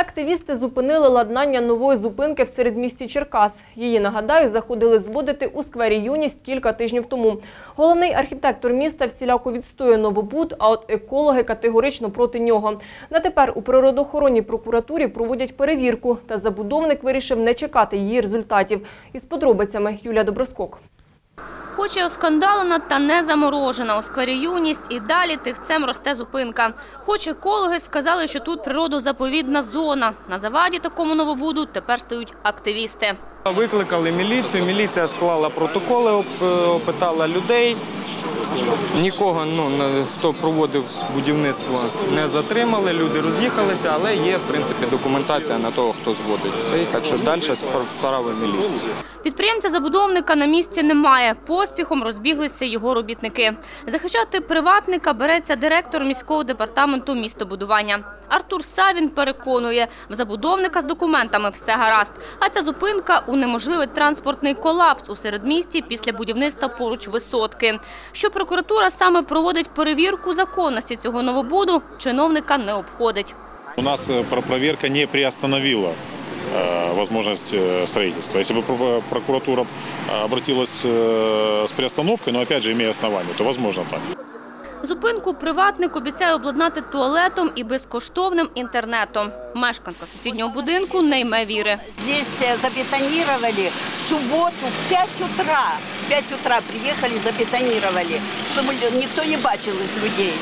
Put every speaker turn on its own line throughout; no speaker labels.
Активісти зупинили ладнання нової зупинки в середмісті Черкас. Її, нагадаю, заходили зводити у сквері Юність кілька тижнів тому. Головний архітектор міста всіляко відстоює новобуд, а от екологи категорично проти нього. На тепер у природоохоронній прокуратурі проводять перевірку, та забудовник вирішив не чекати її результатів. Із подробицями Юлія Доброскок.
Хоч і оскандалена та не заморожена у сквері юність і далі тихцем росте зупинка. Хоч екологи сказали, що тут природозаповідна зона. На заваді такому новобуду тепер стають активісти.
Викликали міліцію, міліція склала протоколи, оп- опитала людей. Нікого, ну, хто проводив будівництво, не затримали, люди роз'їхалися, але є, в принципі, документація на того, хто зводить це. Так що далі справи міліції.
Підприємця-забудовника на місці немає. Поспіхом розбіглися його робітники. Захищати приватника береться директор міського департаменту містобудування. Артур Савін переконує, в забудовника з документами все гаразд. А ця зупинка унеможливить транспортний колапс у середмісті після будівництва поруч висотки. Що прокуратура саме проводить перевірку законності цього новобуду, чиновника не обходить.
У нас э, про- проверка не приостановила э, возможность э, строительства. Если бы про- прокуратура э, обратилась э, с приостановкой, но опять же имея основания, то возможно так.
Зупинку приватник обіцяє обладнати туалетом і безкоштовним інтернетом. Мешканка сусіднього будинку не йме віри.
Тут забетонували забетонировали в суботу в 5 утра. В 5 утра приїхали, забетонували, щоб ніхто не бачив людей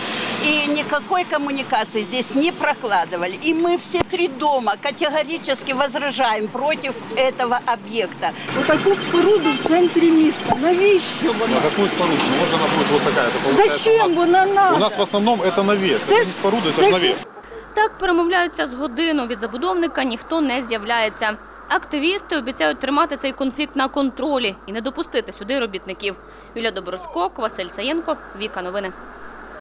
И никакой коммуникации здесь не прокладывали. И мы все три дома категорически возражаем против этого объекта.
Отаку споруду в центрі міста. Навіщо вона?
На какую споруду? Может она будет вот такая? Это получается
Зачем
у нас-
вона надо?
У нас в основном это навес.
Це
Это
ж-
не споруда, это
це
же
ж-
навес.
Так перемовляються з годину. Від забудовника ніхто не з'являється. Активісти обіцяють тримати цей конфлікт на контролі і не допустити сюди робітників. Юлія Доброскок, Василь Саєнко, Віка Новини.